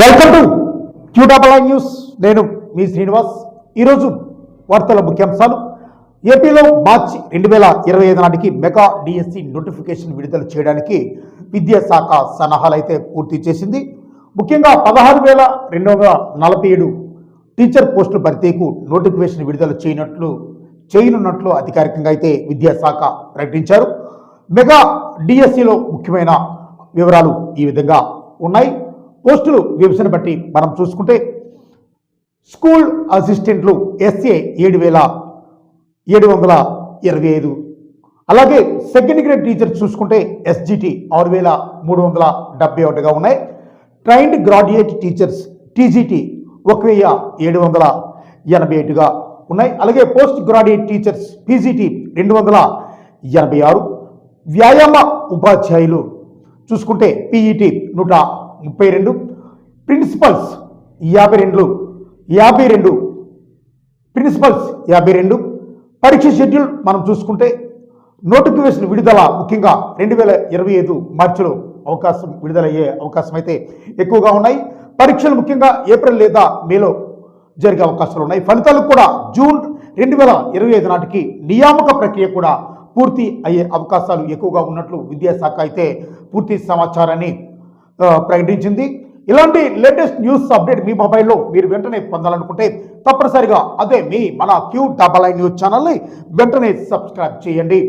Welcome to క్యూటాబలా news నేను మీ శ్రీనివాస్. ఈరోజు వార్తల ముఖ్యాంశాలు. ఏపీలో మార్చి రెండు వేల ఇరవై ఐదు నాటికి మెగా డిఎస్సి నోటిఫికేషన్ విడుదల చేయడానికి విద్యాశాఖ సన్నాహాలు అయితే పూర్తి చేసింది. ముఖ్యంగా పదహారు వేల రెండు వందల నలభై ఏడు టీచర్ పోస్టుల భర్తీకు నోటిఫికేషన్ విడుదల చేయనట్లు చేయనున్నట్లు అధికారికంగా అయితే విద్యాశాఖ ప్రకటించారు. మెగా డిఎస్సిలో ముఖ్యమైన వివరాలు ఈ విధంగా ఉన్నాయి. పోస్టులు విభజన బట్టి మనం చూసుకుంటే స్కూల్ అసిస్టెంట్లు ఎస్ఏ ఏడు వేల ఏడు వందల ఇరవై ఐదు. అలాగే సెకండ్ గ్రేడ్ టీచర్ చూసుకుంటే ఎస్జిటి ఆరు వేల మూడు వందల డెబ్బై ఒకటిగా ఉన్నాయి. ట్రైన్డ్ గ్రాడ్యుయేట్ టీచర్స్ టీజీటీ ఒక వెయ్యి ఏడు వందల ఎనభై ఏడుగా ఉన్నాయి. అలాగే పోస్ట్ గ్రాడ్యుయేట్ టీచర్స్ పీజీటీ రెండు వందల ఎనభై ఆరు. వ్యాయామ ఉపాధ్యాయులు చూసుకుంటే పీఈటీ నూట ముప్పై రెండు ప్రిన్సిపల్స్ యాభై రెండు యాభై రెండు ప్రిన్సిపల్స్ యాభై రెండు. పరీక్ష షెడ్యూల్ మనం చూసుకుంటే నోటిఫికేషన్ విడుదల ముఖ్యంగా రెండు వేల ఇరవై ఐదు మార్చిలో అవకాశం విడుదలయ్యే అవకాశం అయితే ఎక్కువగా ఉన్నాయి. పరీక్షలు ముఖ్యంగా ఏప్రిల్ లేదా మేలో జరిగే అవకాశాలు ఉన్నాయి. ఫలితాలు కూడా జూన్ రెండు వేల ఇరవై ఐదు నాటికి నియామక ప్రక్రియ కూడా పూర్తి అయ్యే అవకాశాలు ఎక్కువగా ఉన్నట్లు విద్యాశాఖ అయితే పూర్తి సమాచారాన్ని ప్రకటించింది. ఇలాంటి లేటెస్ట్ న్యూస్ అప్డేట్ మీ మొబైల్లో మీరు వెంటనే పొందాలనుకుంటే తప్పనిసరిగా అదే మీ మన క్యూ డబల్ ఐ న్యూస్ ఛానల్ని వెంటనే సబ్స్క్రైబ్ చేయండి.